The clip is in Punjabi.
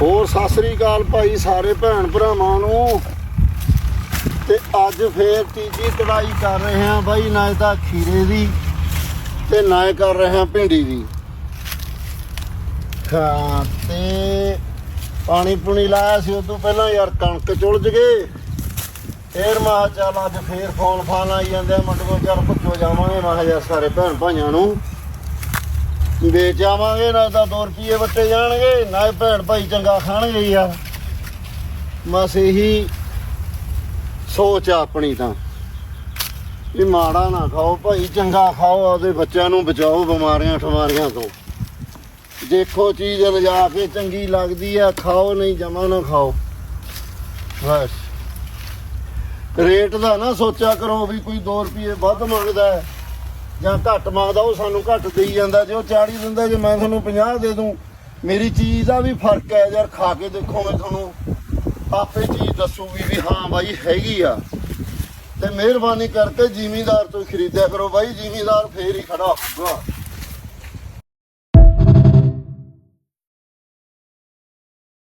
ਹੋਰ ਸਤਿ ਸ੍ਰੀ ਅਕਾਲ ਭਾਈ, ਸਾਰੇ ਭੈਣ ਭਰਾਵਾਂ ਨੂੰ। ਤੇ ਅੱਜ ਫੇਰ ਤੀਜੀ ਕਢਾਈ ਕਰ ਰਹੇ ਹਾਂ ਬਾਈ, ਨਾ ਤਾਂ ਖੀਰੇ ਦੀ ਤੇ ਨਾ ਕਰ ਰਹੇ ਹਾਂ ਭਿੰਡੀ ਦੀ। ਹਾਂ, ਤੇ ਪਾਣੀ ਪੁਣੀ ਲਾਇਆ ਸੀ ਉਦੋਂ ਪਹਿਲਾਂ ਯਾਰ ਕਣਕ ਚੁਲਜ ਗਏ ਫੇਰ ਮਾ ਚੱਲ ਅੱਜ ਫੇਰ ਫੋਨ ਫਾਨ ਆਈ ਜਾਂਦੇ ਆ ਕੋਲ ਚੱਲ ਭੁੱਜੋ ਜਾਵਾਂਗੇ, ਮੈਂ ਕਿਹਾ ਯਾਰ ਸਾਰੇ ਭੈਣ ਭਾਈਆਂ ਨੂੰ। ਵੇਚ ਆਵਾਂਗੇ ਨਾ ਤਾਂ 2 ਰੁਪਏ ਵੱਟੇ ਜਾਣਗੇ, ਨਾ ਹੀ ਭੈਣ ਭਾਈ ਚੰਗਾ ਖਾਣਗੇ ਯਾਰ ਬਸ ਇਹੀ ਸੋਚ ਆ ਆਪਣੀ ਤਾਂ। ਵੀ ਮਾੜਾ ਨਾ ਖਾਓ, ਭਾਈ ਚੰਗਾ ਖਾਓ, ਆਪਦੇ ਬੱਚਿਆਂ ਨੂੰ ਬਚਾਓ ਬਿਮਾਰੀਆਂ ਠਮਾਰੀਆਂ ਤੋਂ। ਦੇਖੋ ਚੀਜ਼ ਲਿਜਾ ਕੇ ਚੰਗੀ ਲੱਗਦੀ ਆ, ਖਾਓ ਨਹੀਂ ਜਮਾ ਨਾ ਖਾਓ। ਬਸ। ਰੇਟ ਦਾ ਨਾ ਸੋਚਿਆ ਕਰੋ ਵੀ ਕੋਈ 2 ਰੁਪਏ ਵੱਧ ਮੰਗਦਾ ਹੈ। ਜਾਂ ਘੱਟ ਮੰਗਦਾ, ਉਹ ਸਾਨੂੰ ਘੱਟ ਦੇਈ ਜਾਂਦਾ। ਜੇ ਉਹ 40 ਦਿੰਦਾ, ਜੇ ਮੈਂ ਤੁਹਾਨੂੰ 50 ਦੇ ਦੂੰ, ਮੇਰੀ ਚੀਜ਼ ਦਾ ਵੀ ਫ਼ਰਕ ਹੈ ਯਾਰ, ਖਾ ਕੇ ਦੇਖੋ ਮੈਂ ਤੁਹਾਨੂੰ ਆਪੇ ਚੀਜ਼ ਦੱਸੂਗੀ ਵੀ ਹਾਂ ਬਾਈ ਹੈਗੀ ਆ। ਤੇ ਮਿਹਰਬਾਨੀ ਕਰਕੇ ਜ਼ਿਮੀਂਦਾਰ ਤੋਂ ਖਰੀਦਿਆ ਕਰੋ ਬਾਈ, ਜ਼ਿਮੀਂਦਾਰ ਫੇਰ ਹੀ ਖੜਾ ਹੋਊਗਾ।